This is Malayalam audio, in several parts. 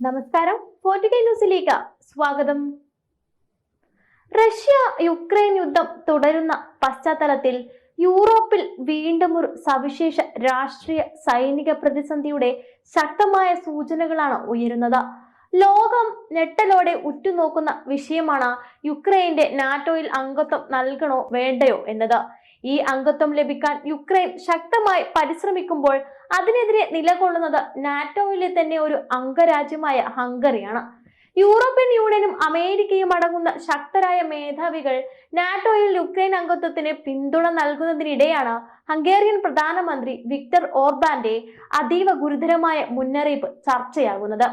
നമസ്കാരം. ഫോർട്ടിക്കൈ ന്യൂസിലേക്ക് സ്വാഗതം. റഷ്യ യുക്രൈൻ യുദ്ധം തുടരുന്ന പശ്ചാത്തലത്തിൽ യൂറോപ്പിൽ വീണ്ടും ഒരു സവിശേഷ രാഷ്ട്രീയ സൈനിക പ്രതിസന്ധിയുടെ ശക്തമായ സൂചനകളാണ് ഉയരുന്നത്. ലോകം ഞെട്ടലോടെ ഉറ്റുനോക്കുന്ന വിഷയമാണ് യുക്രൈന്റെ നാറ്റോയിൽ അംഗത്വം നൽകണോ വേണ്ടയോ എന്നത്. ഈ അംഗത്വം ലഭിക്കാൻ യുക്രൈൻ ശക്തമായി പരിശ്രമിക്കുമ്പോൾ അതിനെതിരെ നിലകൊള്ളുന്നത് നാറ്റോയിലെ തന്നെ ഒരു അംഗരാജ്യമായ ഹംഗറിയാണ്. യൂറോപ്യൻ യൂണിയനും അമേരിക്കയും അടങ്ങുന്ന ശക്തരായ മേധാവികൾ നാറ്റോയിൽ യുക്രൈൻ അംഗത്വത്തിന് പിന്തുണ നൽകുന്നതിനിടെയാണ് ഹംഗേറിയൻ പ്രധാനമന്ത്രി വിക്ടർ ഓർബാന്റെ അതീവ ഗുരുതരമായ മുന്നറിയിപ്പ് ചർച്ചയാകുന്നത്.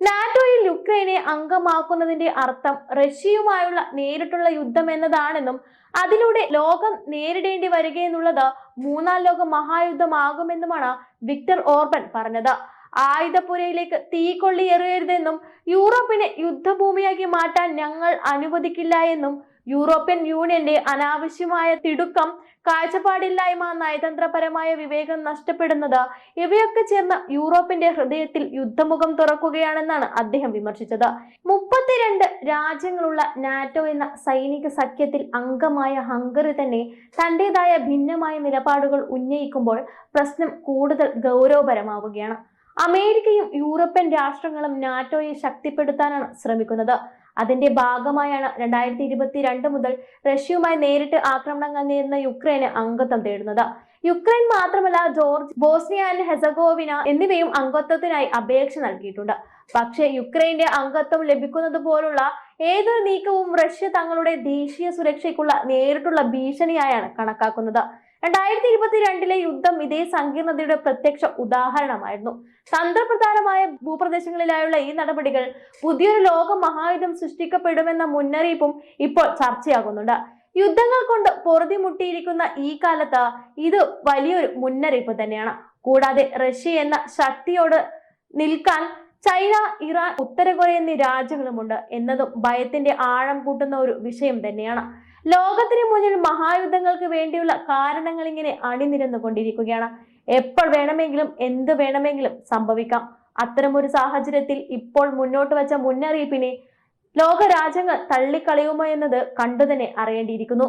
നാറ്റോയിൽ യുക്രൈനെ അംഗമാക്കുന്നതിന്റെ അർത്ഥം റഷ്യയുമായുള്ള നേരിട്ടുള്ള യുദ്ധം എന്നതാണെന്നും അതിലൂടെ ലോകം നേരിടേണ്ടി വരികയെന്നുള്ളത് മൂന്നാം ലോക മഹായുദ്ധമാകുമെന്നുമാണ് വിക്ടർ ഓർബൻ പറഞ്ഞത്. ആയുധപ്പുരയിലേക്ക് തീ കൊള്ളിയെറിയരുതെന്നും യൂറോപ്പിനെ യുദ്ധഭൂമിയാക്കി മാറ്റാൻ ഞങ്ങൾ അനുവദിക്കില്ല എന്നും യൂറോപ്യൻ യൂണിയന്റെ അനാവശ്യമായ തിടുക്കം കാഴ്ചപ്പാടില്ലായ്മ നയതന്ത്രപരമായ വിവേകം നഷ്ടപ്പെടുന്നത് ഇവയൊക്കെ ചേർന്ന് യൂറോപ്പിന്റെ ഹൃദയത്തിൽ യുദ്ധമുഖം തുറക്കുകയാണെന്നാണ് അദ്ദേഹം വിമർശിച്ചത്. മുപ്പത്തിരണ്ട് രാജ്യങ്ങളുള്ള നാറ്റോ എന്ന സൈനിക സഖ്യത്തിൽ അംഗമായ ഹംഗറി തന്നെ തന്റേതായ ഭിന്നമായ നിലപാടുകൾ ഉന്നയിക്കുമ്പോൾ പ്രശ്നം കൂടുതൽ ഗൗരവപരമാവുകയാണ്. അമേരിക്കയും യൂറോപ്യൻ രാഷ്ട്രങ്ങളും നാറ്റോയെ ശക്തിപ്പെടുത്താനാണ് ശ്രമിക്കുന്നത്. അതിന്റെ ഭാഗമായാണ് രണ്ടായിരത്തി ഇരുപത്തി രണ്ട് മുതൽ റഷ്യയുമായി നേരിട്ട് ആക്രമണങ്ങൾ നേരിടുന്ന യുക്രൈന് അംഗത്വം തേടുന്നത്. യുക്രൈൻ മാത്രമല്ല ജോർജ് ബോസ്നിയ ആൻഡ് ഹെസഗോവിന എന്നിവയും അംഗത്വത്തിനായി അപേക്ഷ നൽകിയിട്ടുണ്ട്. പക്ഷേ യുക്രൈന്റെ അംഗത്വം ലഭിക്കുന്നത് പോലുള്ള ഏതൊരു നീക്കവും റഷ്യ തങ്ങളുടെ ദേശീയ സുരക്ഷയ്ക്കുള്ള നേരിട്ടുള്ള ഭീഷണിയായാണ് കണക്കാക്കുന്നത്. രണ്ടായിരത്തി ഇരുപത്തിരണ്ടിലെ യുദ്ധം ഇതേ സങ്കീർണതയുടെ പ്രത്യക്ഷ ഉദാഹരണമായിരുന്നു. തന്ത്രപ്രധാനമായ ഭൂപ്രദേശങ്ങളിലായുള്ള ഈ നടപടികൾ പുതിയൊരു ലോക മഹായുദ്ധം സൃഷ്ടിക്കപ്പെടുമെന്ന മുന്നറിയിപ്പും ഇപ്പോൾ ചർച്ചയാകുന്നുണ്ട്. യുദ്ധങ്ങൾ കൊണ്ട് പൊറുതിമുട്ടിയിരിക്കുന്ന ഈ കാലത്ത് ഇത് വലിയൊരു മുന്നറിയിപ്പ് തന്നെയാണ്. കൂടാതെ റഷ്യ എന്ന ശക്തിയോട് നിൽക്കാൻ ചൈന ഇറാൻ ഉത്തര കൊറിയ എന്നീ രാജ്യങ്ങളുമുണ്ട് എന്നതും ഭയത്തിന്റെ ആഴം കൂട്ടുന്ന ഒരു വിഷയം തന്നെയാണ്. ലോകത്തിന് മുന്നിൽ മഹായുദ്ധങ്ങൾക്ക് വേണ്ടിയുള്ള കാരണങ്ങൾ ഇങ്ങനെ അണിനിരന്നു കൊണ്ടിരിക്കുകയാണ് എപ്പോൾ വേണമെങ്കിലും എന്ത് വേണമെങ്കിലും സംഭവിക്കാം. അത്തരമൊരു സാഹചര്യത്തിൽ ഇപ്പോൾ മുന്നോട്ട് വച്ച മുന്നറിയിപ്പിനെ ലോകരാജ്യങ്ങൾ തള്ളിക്കളയുമോ എന്നത് കണ്ടുതന്നെ അറിയേണ്ടിയിരിക്കുന്നു.